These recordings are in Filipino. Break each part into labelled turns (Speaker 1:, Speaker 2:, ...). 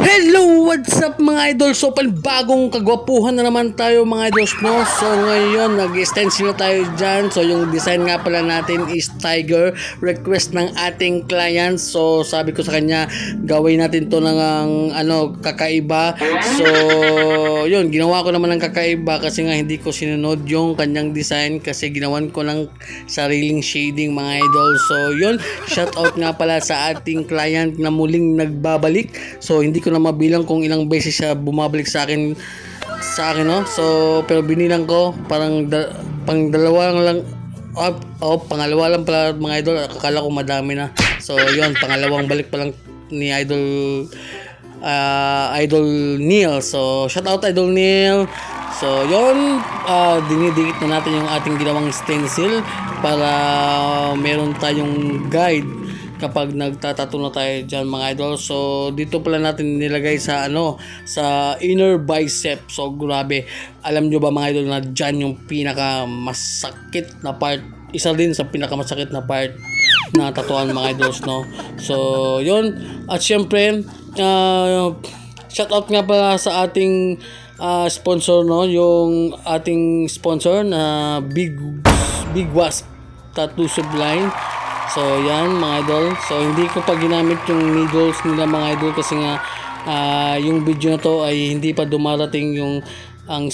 Speaker 1: Hello! What's up mga idol? So bagong kagwapuhan na naman tayo mga idols no? So ngayon nag-extension na tayo dyan So yung design nga pala natin is tiger Request ng ating client So sabi ko sa kanya Gawin natin to ng ang, ano kakaiba So yun ginawa ko naman ng kakaiba Kasi nga hindi ko sinunod yung kanyang design Kasi ginawan ko ng sariling shading mga idol So yun shout out nga pala sa ating client na muling nagbabalik So hindi ko na mabilang kung ilang beses siya bumabalik sa akin sa akin no. So pero binilang ko parang da, pang dalawa lang oh, oh, pangalawa lang pala mga idol. Akala ko madami na. So yon pangalawang balik pa lang ni idol ah, idol Neil. So shout out idol Neil. So yon uh, dinidikit na natin yung ating ginawang stencil para meron tayong guide kapag nagtatato na tayo dyan mga idol. So dito pala natin nilagay sa ano sa inner bicep. So grabe. Alam nyo ba mga idol na dyan yung pinaka masakit na part. Isa din sa pinaka masakit na part na tatuan mga idols no. So yun at syempre uh, shout out nga pala sa ating uh, sponsor no yung ating sponsor na Big Big Wasp Tattoo Sublime So yan mga idol. So hindi ko pa ginamit yung needles nila mga idol kasi nga ah, yung video na to ay hindi pa dumarating yung ang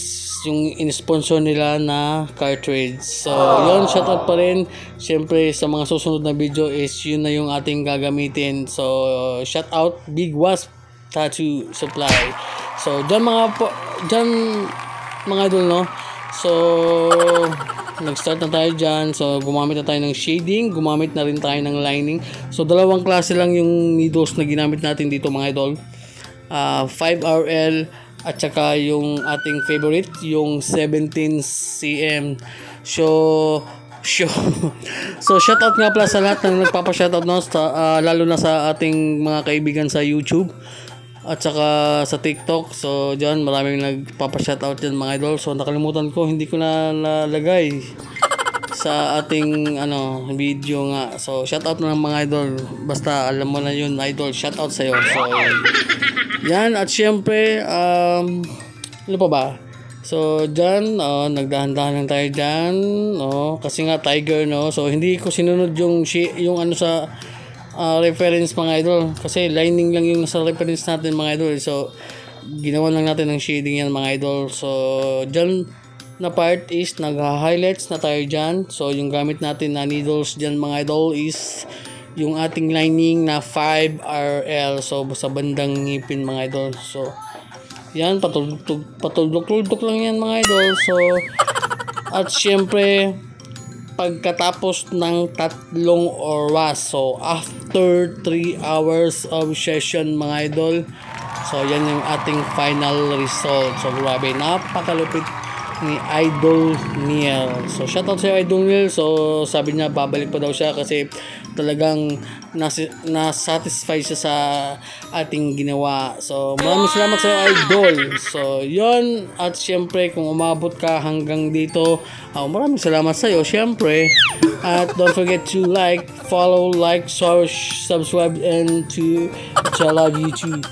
Speaker 1: yung in-sponsor nila na cartridge. So yun, shout out pa rin. Siyempre sa mga susunod na video is yun na yung ating gagamitin. So shout out Big Wasp Tattoo Supply. So dyan mga po, dyan mga idol no. So nag-start na tayo dyan. So, gumamit na tayo ng shading. Gumamit na rin tayo ng lining. So, dalawang klase lang yung needles na ginamit natin dito mga idol. Ah, 5RL at saka yung ating favorite, yung 17cm. So, show. so, shoutout nga pala sa lahat ng nagpapa-shoutout no, sa, ah, lalo na sa ating mga kaibigan sa YouTube at saka sa TikTok. So, diyan maraming nagpapa-shoutout diyan mga idol. So, nakalimutan ko, hindi ko na nalagay sa ating ano video nga. So, shoutout na ng mga idol. Basta alam mo na yun, idol. Shoutout sa iyo. So, yan at syempre um ano pa ba? So, dyan, oh, nagdahan-dahan lang tayo dyan, oh, kasi nga tiger, no? So, hindi ko sinunod yung, yung ano sa, ah, reference mga idol. Kasi lining lang yung sa reference natin mga idol. So ginawa lang natin ng shading yan mga idol. So dyan na part is nag-highlights na tayo dyan. So yung gamit natin na needles dyan mga idol is yung ating lining na 5RL so sa bandang ngipin mga idol. So yan patuldok lang yan mga idol. So at syempre pagkatapos ng tatlong oras. So, after 3 hours of session mga idol. So, yan yung ating final result. So, grabe, napakalupit ni Idol Neil. So, shoutout sa Idol Neil. So, sabi niya, babalik pa daw siya kasi talagang nas- na-satisfy siya sa ating ginawa. So, maraming salamat sa Idol. So, yon At syempre, kung umabot ka hanggang dito, ah, maraming salamat sa iyo, syempre. At don't forget to like, follow, like, share, subscribe, and to, to love YouTube.